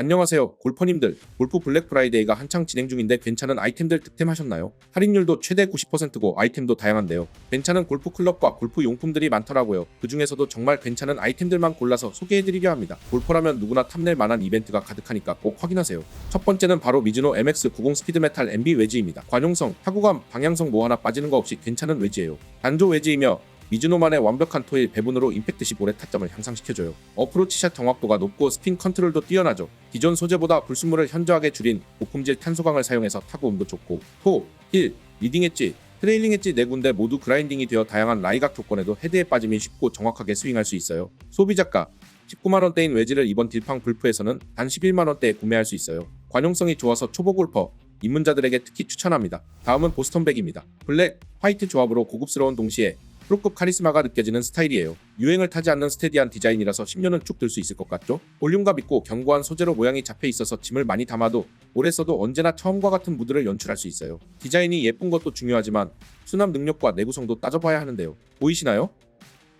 안녕하세요 골퍼님들. 골프 블랙 프라이데이가 한창 진행 중인데 괜찮은 아이템들 득템하셨나요? 할인율도 최대 90%고 아이템도 다양한데요. 괜찮은 골프 클럽과 골프 용품들이 많더라고요. 그 중에서도 정말 괜찮은 아이템들만 골라서 소개해드리려 합니다. 골퍼라면 누구나 탐낼 만한 이벤트가 가득하니까 꼭 확인하세요. 첫 번째는 바로 미즈노 MX90 스피드 메탈 MB 웨지입니다. 관용성, 타구감, 방향성 뭐 하나 빠지는 거 없이 괜찮은 웨지예요. 단조 웨지이며 미즈노만의 완벽한 토일 배분으로 임팩트 15의 타점을 향상시켜줘요. 어프로치샷 정확도가 높고 스핀 컨트롤도 뛰어나죠. 기존 소재보다 불순물을 현저하게 줄인 고품질 탄소광을 사용해서 타구 음도 좋고 토, 힐, 리딩 엣지, 트레일링 엣지 네 군데 모두 그라인딩이 되어 다양한 라이각 조건에도 헤드에 빠짐이 쉽고 정확하게 스윙할 수 있어요. 소비자가 19만원대인 웨지를 이번 딜팡 불프에서는 단 11만원대에 구매할 수 있어요. 관용성이 좋아서 초보 골퍼, 입문자들에게 특히 추천합니다. 다음은 보스턴백입니다. 블랙, 화이트 조합으로 고급스러운 동시에 프로급 카리스마가 느껴지는 스타일이에요. 유행을 타지 않는 스테디한 디자인이라서 10년은 쭉 들 수 있을 것 같죠? 볼륨감 있고 견고한 소재로 모양이 잡혀 있어서 짐을 많이 담아도 오래 써도 언제나 처음과 같은 무드를 연출할 수 있어요. 디자인이 예쁜 것도 중요하지만 수납 능력과 내구성도 따져봐야 하는데요. 보이시나요?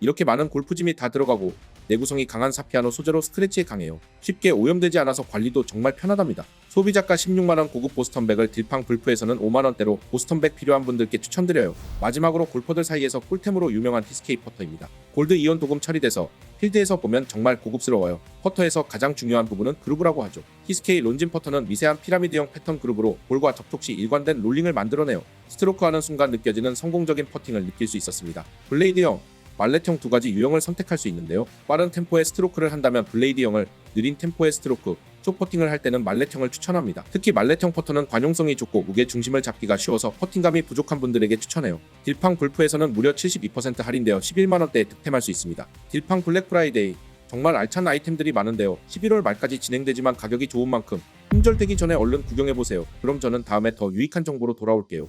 이렇게 많은 골프짐이 다 들어가고 내구성이 강한 사피아노 소재로 스크래치에 강해요. 쉽게 오염되지 않아서 관리도 정말 편하답니다. 소비자가 16만원 고급 보스턴백을 딜팡 불프에서는 5만원대로 보스턴백 필요한 분들께 추천드려요. 마지막으로 골퍼들 사이에서 꿀템으로 유명한 히스케이 퍼터입니다. 골드 이온 도금 처리돼서 필드에서 보면 정말 고급스러워요. 퍼터에서 가장 중요한 부분은 그루브라고 하죠. 히스케이 론진 퍼터는 미세한 피라미드형 패턴 그루브로 볼과 접촉 시 일관된 롤링을 만들어내요. 스트로크하는 순간 느껴지는 성공적인 퍼팅을 느낄 수 있었습니다. 블레이드형, 말렛형 두 가지 유형을 선택할 수 있는데요. 빠른 템포의 스트로크를 한다면 블레이드형을, 느린 템포의 스트로크, 쇼퍼팅을 할 때는 말렛형을 추천합니다. 특히 말렛형 퍼터는 관용성이 좋고 무게 중심을 잡기가 쉬워서 퍼팅감이 부족한 분들에게 추천해요. 딜팡 불프에서는 무려 72% 할인되어 11만원대에 득템할 수 있습니다. 딜팡 블랙 프라이데이 정말 알찬 아이템들이 많은데요. 11월 말까지 진행되지만 가격이 좋은 만큼 품절되기 전에 얼른 구경해보세요. 그럼 저는 다음에 더 유익한 정보로 돌아올게요.